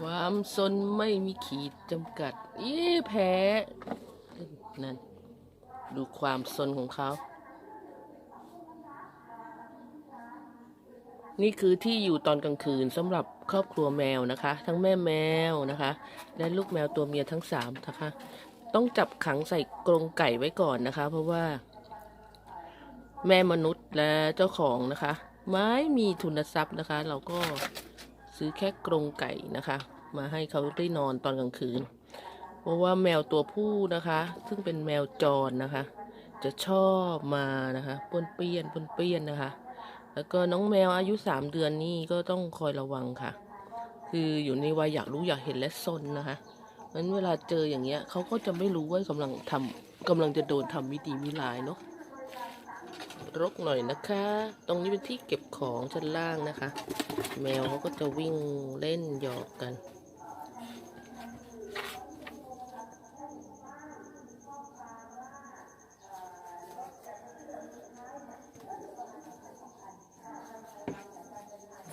ความสนไม่มีขีดจำกัด อีแพ้ นั่น ดูความสนของเขา นี่คือที่อยู่ตอนกลางคืนสำหรับครอบครัวแมวนะคะ ทั้งแม่แมวนะคะ และลูกแมวตัวเมียทั้งสามนะคะ ต้องจับขังใส่กรงไก่ไว้ก่อนนะคะ เพราะว่า แม่มนุษย์และเจ้าของนะคะ ไม่มีทุนทรัพย์นะคะ เราก็ ซื้อแค่กรงไก่นะคะ มาให้เขาได้นอนตอนกลางคืน เพราะว่าแมวตัวผู้นะคะ ซึ่งเป็นแมวจรนะคะ จะชอบมานะคะป้วนเปี้ยนป้วนเปี้ยนนะคะ แล้วก็น้องแมวอายุสามเดือนนี่ก็ต้องคอยระวังค่ะ คืออยู่ในวัยอยากรู้อยากเห็นและซนนะคะนั้นเวลาเจออย่างเงี้ยเขาก็จะไม่รู้ว่ากำลังทำกำลังจะโดนทำไม่ดีม่ร้ายเนาะ รกหน่อยนะคะ ตรงนี้เป็นที่เก็บของชั้นล่างนะคะ แมวเขาก็จะวิ่งเล่นหยอกกัน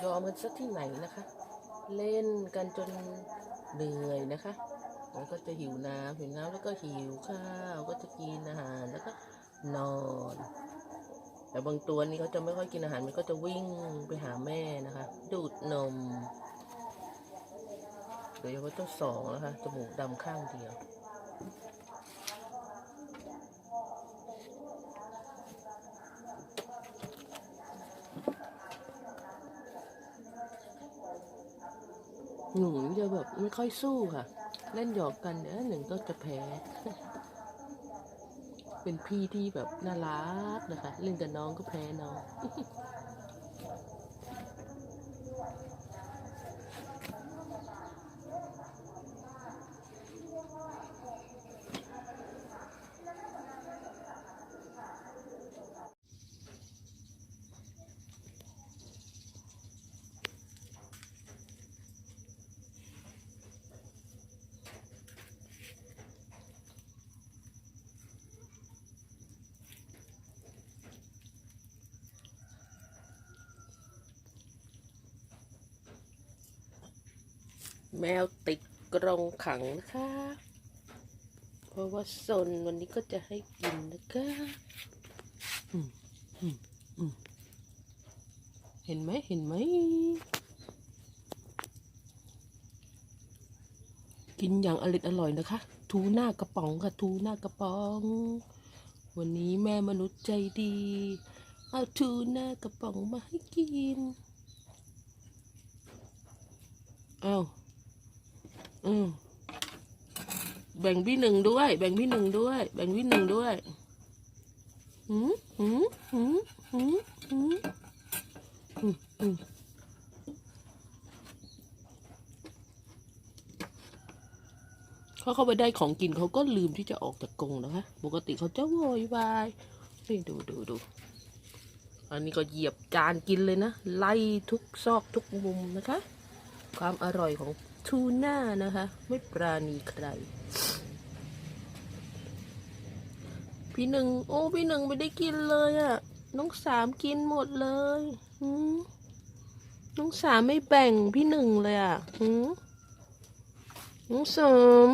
ยอมกันสักที่ไหนนะคะ เล่นกันจนเหนื่อยนะคะแล้วก็จะหิวน้ำหิวน้ำแล้วก็หิวข้าว ก็จะกินอาหารแล้วก็นอน แต่บางตัวนี่เขาจะไม่ค่อยกินอาหารมันก็จะวิ่งไปหาแม่นะคะ ดูดนมโดยเฉพาะเจ้าสองนะคะจมูกดำข้างเดียวหนูจะแบบไม่ค่อยสู้ค่ะ เล่นหยอกกันเดี๋ยวหนึ่งก็จะแพ้ เป็นพี่ที่แบบน่ารักนะคะ เล่นกับน้องก็แพ้น้อง แมวติดกรงขังนะคะ เพราะว่าซนวันนี้ก็จะให้กินนะคะเห็นไหมเห็นไหม กินอย่างอร่อยอร่อยนะคะ ทูหน้ากระป๋องค่ะ ทูหน้ากระป๋อง วันนี้แม่มนุษย์ใจดี เอาทูหน้ากระป๋องมาให้กิน เอา อืมแบ่งพี่หนึ่งด้วย แบ่งพี่หนึ่งด้วย แบ่งพี่หนึ่งด้วยหืมหืมหืมหืมหืมหืมเขาเข้าไปได้ของกินเขาก็ลืมที่จะออกจากกรงนะคะ ปกติเขาจะโวยวายนี่ดูดูดูอันนี้ก็เหยียบจานกินเลยนะ ไล่ทุกซอกทุกมุมนะคะ ความอร่อยของ ทูน่านะคะ ไม่ปราณีใคร พี่หนึ่งโอ้พี่หนึ่งไม่ได้กินเลยอะ่ะ น้องสามกินหมดเลยหืน้องสามไม่แบ่งพี่หนึ่งเลยอะ่ะหืน้องสาม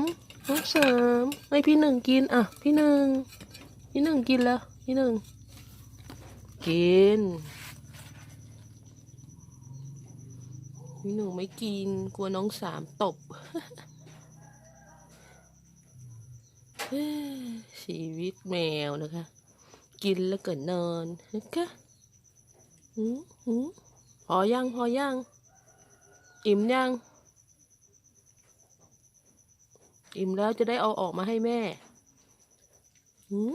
น้องสามให้พี่หนึ่งกินอะ พี่หนึ่งพี่หนึ่งกินแล้ว พี่หนึ่งกิน พี่ หนึ่งไม่กินกลัวน้องสามตบ ชีวิตแมวนะคะ กินแล้วก็นอนนะคะหืมหืมพอยังพอยังอิ่มยัง อิ่มแล้วจะได้เอาออกมาให้แม่หืม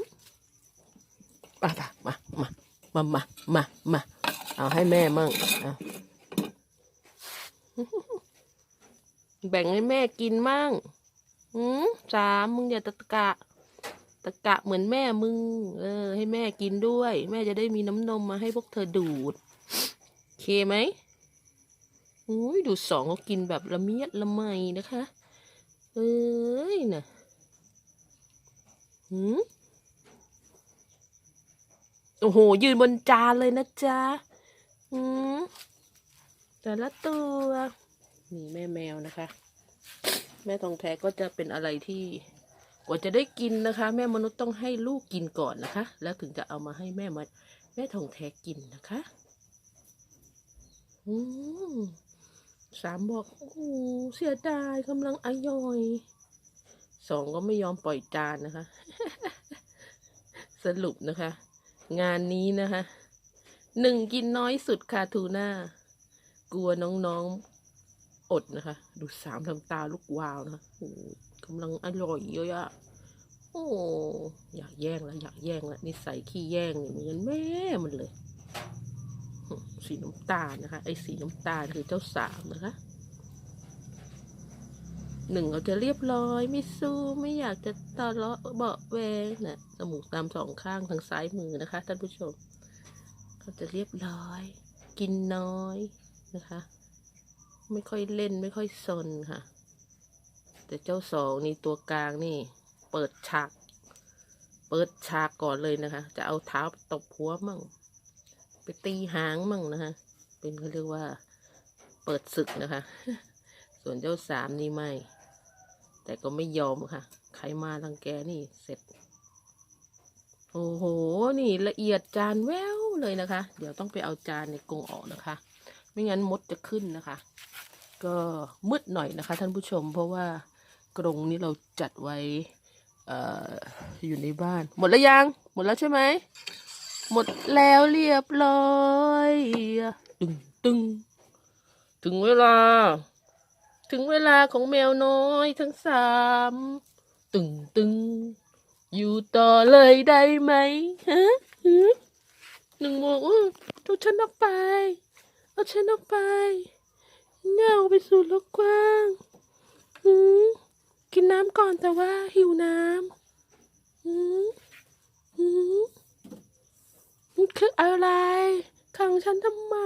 มามามามามามามาเอาให้แม่มั่งเอา แบ่งให้แม่กินมั่งหืมสามมึงอย่าตะกะ ตะกะเหมือนแม่มึง เออ ให้แม่กินด้วย แม่จะได้มีน้ำนมมาให้พวกเธอดูดเคไหมอุ้ยดูสองเขากินแบบละเมียดละไมนะคะ เอ้ยนะหืมโอ้โห ยืนบนจานเลยนะจ๊ะหืมแต่ละตัว นี่แม่แมวนะคะ แม่ทองแท้ก็จะเป็นอะไรที่กว่าจะได้กินนะคะ แม่มนุษย์ต้องให้ลูกกินก่อนนะคะ แล้วถึงจะเอามาให้แม่มาแม่ทองแท้กินนะคะอืมสามบอกโอ้เสียดายกำลังอร่อยสองก็ไม่ยอมปล่อยจานนะคะ สรุปนะคะ งานนี้นะคะหนึ่งกินน้อยสุดค่ะทูน่ากลัวน้องๆ อดนะคะ ดูสามทำตาลูกวาวนะโอ้กำลังอร่อยเยอะอะโอ้อยากแย่งแล้วอยากแย่งแล้วนิสัยขี้แย่งเนี่ยเหมือนแม่มันเลย สีน้ำตาลนะคะ ไอ้สีน้ำตาลคือเจ้าสามนะคะหนึ่งเขาจะเรียบร้อย ไม่สู้ไม่อยากจะตะเลาะเบาะแวงนะจมูกตามสองข้างทางซ้ายมือนะคะท่านผู้ชม เขาจะเรียบร้อย กินน้อยนะคะ ไม่ค่อยเล่นไม่ค่อยซนค่ะ แต่เจ้าสองนี่ตัวกลางนี่ เปิดฉาก เปิดฉากก่อนเลยนะคะ จะเอาเท้าไปตบหัวมั่ง ไปตีหางมั่งนะคะ เป็นเขาเรียกว่า เปิดศึกนะคะ ส่วนเจ้าสามนี่ไม่ แต่ก็ไม่ยอมค่ะ ใครมาทางแกนี่เสร็จ โอ้โห นี่ละเอียดจานแววเลยนะคะ เดี๋ยวต้องไปเอาจานในกรงออกนะคะ ไม่งั้นมดจะขึ้นนะคะ ก็มืดหน่อยนะคะ ท่านผู้ชม เพราะว่ากรงนี้เราจัดไว้อ่ออยู่ในบ้าน หมดแล้วยัง หมดแล้วใช่ไหม หมดแล้วเรียบร้อยตึงตึงถึงเวลา ถึงเวลาของแมวน้อยทั้งสามตึงตึงอยู่ต่อเลยได้ไหมฮะหนึ่งบอกว่าเอาฉันออกไป เอาฉันออกไป เงาไปสู่โลกกว้างหืมกินน้ำก่อนแต่ว่าหิวน้ำหืมหืมมันคืออะไรขังฉันทำไม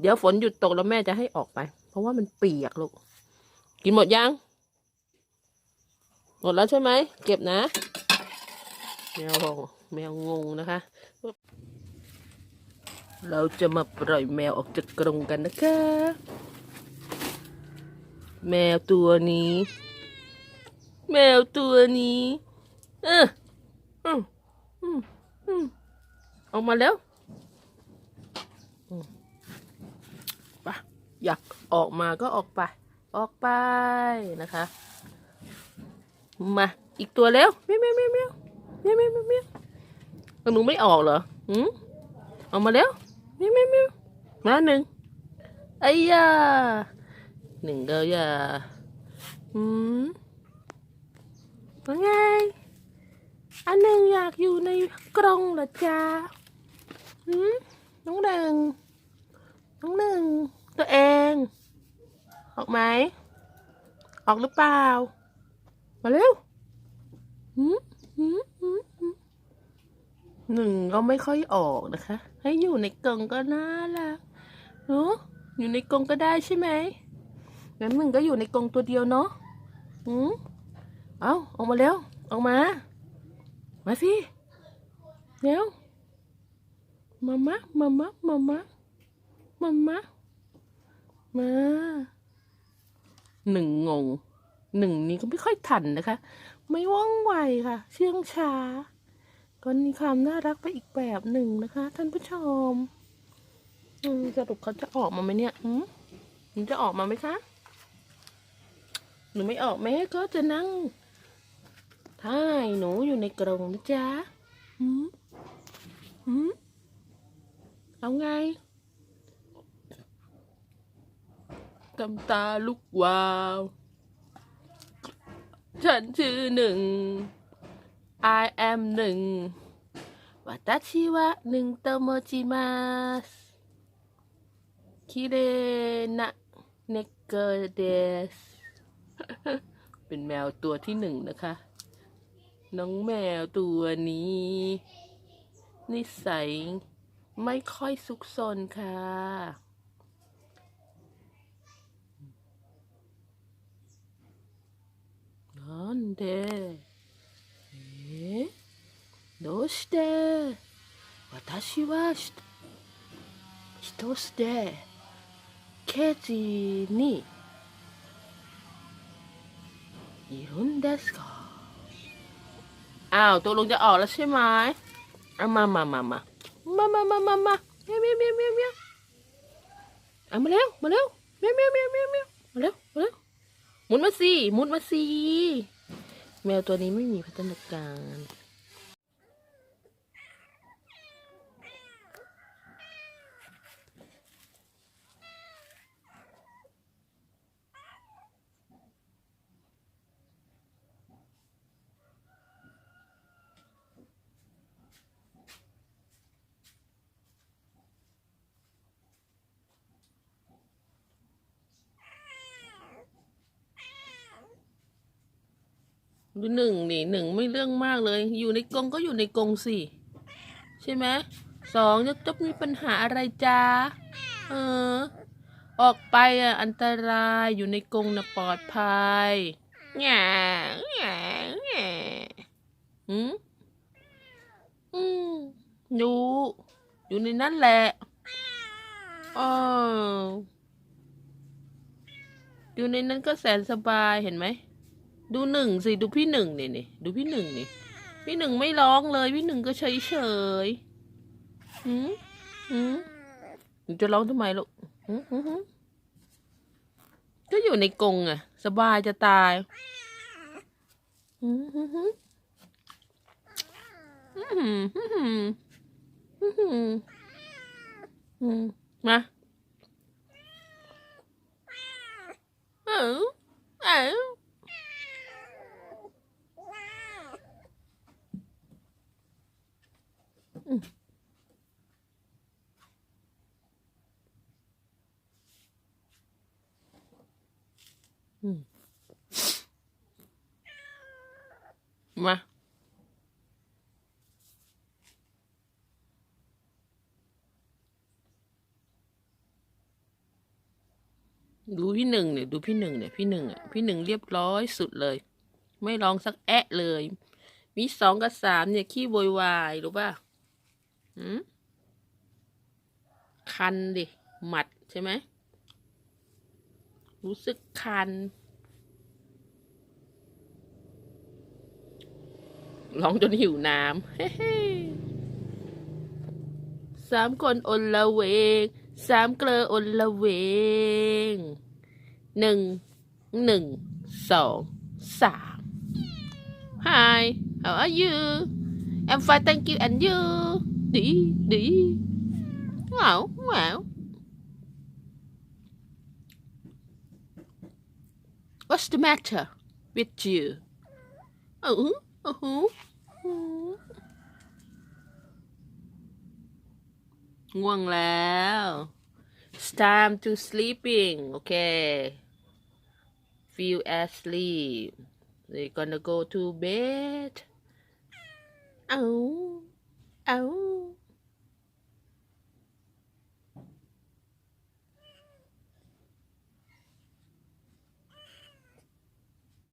เดี๋ยวฝนหยุดตกแล้วแม่จะให้ออกไป เพราะว่ามันเปียกลูก กินหมดยัง หมดแล้วใช่ไหม เก็บนะ แมวงแมวงงนะคะ เราจะมาปล่อยแมวออกจากกรงกันนะคะ แมวตัวนี้ แมวตัวนี้เออเอออกมาแล้วปะอยากออกมาก็ออกไป ออกไปนะคะ มา อีกตัวแล้วเมียวเมียวเมียวเมียวเมียวเมียวหนูไม่ออกเหรออืมออกมาแล้ว มียวมียวมียวมาหนึ่งไอ้ยาหนึ่งก็อย่าอืมว่าไงอันหนึ่งอยากอยู่ในกรงเหรอจ๊ะหืมน้องหนึ่งน้องหนึ่งตัวเอง ออกไหม ออกหรือเปล่า มาเร็วหืมหืมหืม หนึ่งก็ไม่ค่อยออกนะคะ ให้อยู่ในกรงก็น่ารักเนอะอยู่ในกรงก็ได้ใช่ไหมงั้นหนึ่งก็อยู่ในกรงตัวเดียวเนาะหืมเอาออกมาเร็วออกมา มาสิเร็วมามะมามะมามะมามะมาหนึ่งงงหนึ่งนี้ก็ไม่ค่อยทันนะคะ ไม่ว่องไวค่ะ เชื่องช้า ก็มีความน่ารักไปอีกแบบหนึ่งนะคะ ท่านผู้ชมสรุปเขาจะออกมาไหมเนี่ยอืมหนูจะออกมาไหมคะหนูไม่ออกแม่ก็จะนั่งถ้าให้หนูอยู่ในกรงนะจ๊ะหืมหืมเอาไงตำตาลูกวาว ฉันชื่อหนึ่ง I am หนึ่งวาตาชิวะหนึ่งโตโมจิมาสคิเรนะเนเกเดสเป็นแมวตัวที่หนึ่งนะคะ น้องแมวตัวนี้ นิสัยไม่ค่อยซุกซนค่ะ นอนเด้ えどうして私はひ一つでケージに อีรุนเดสกออ้าวตัวลงจะออกแล้วใช่ไหมเอามามามามามามามามามาเมียวเมียวเมียวเมียวเมียวเอามาเร็วมาเร็วเมียวเมียวเมียวเมียวเมียวมาเร็วมาเร็วหมุนมาสิหมุนมาสิ แมวตัวนี้ไม่มีพัฒนาการ ดูหนึ่งนี่หนึ่งไม่เรื่องมากเลย อยู่ในกรงก็อยู่ในกรงสิ ใช่ไหมสองจะจะมีปัญหาอะไรจ้าเออ ออกไปอะอันตรายอยู่ในกรงนะปลอดภัยแง่แง่แง่อืมอืมอยู่อยู่ในนั้นแหละเอออยู่ในนั้นก็แสนสบายเห็นไหม ดูหนึ่งสิดูพี่หนึ่งเนี่ยนี่ดูพี่หนึ่งนี่พี่หนึ่งไม่ร้องเลย พี่หนึ่งก็เฉยเฉยหืมหืมจะร้องทำไมลูกหืมหืมก็อยู่ในกรงอะสบายจะตายหืมหืมหืมหืมหืมมาเออเออ ดูพี่หนึ่งเนี่ยดูพี่หนึ่งเนี่ยพี่หนึ่งอะพี่หนึ่งเรียบร้อยสุดเลย ไม่ร้องสักแอะเลย มีสองกับสามเนี่ยขี้โวยวายรู้ป่ะหืมคันดิหมัดใช่ไหมรู้สึกคัน ร้องจนหิวน้ำเฮ้ๆสามคนอนละเวง สามเกลออนละเวง หนึ่ง หนึ่ง สอง สาม Hi how are you I'm fine thank you and you ดีดีว้าวว้าว What's the matter with you อือ ง่วงแล้ว It's time to sleeping okay feel asleep they're gonna go to bed เอาเอา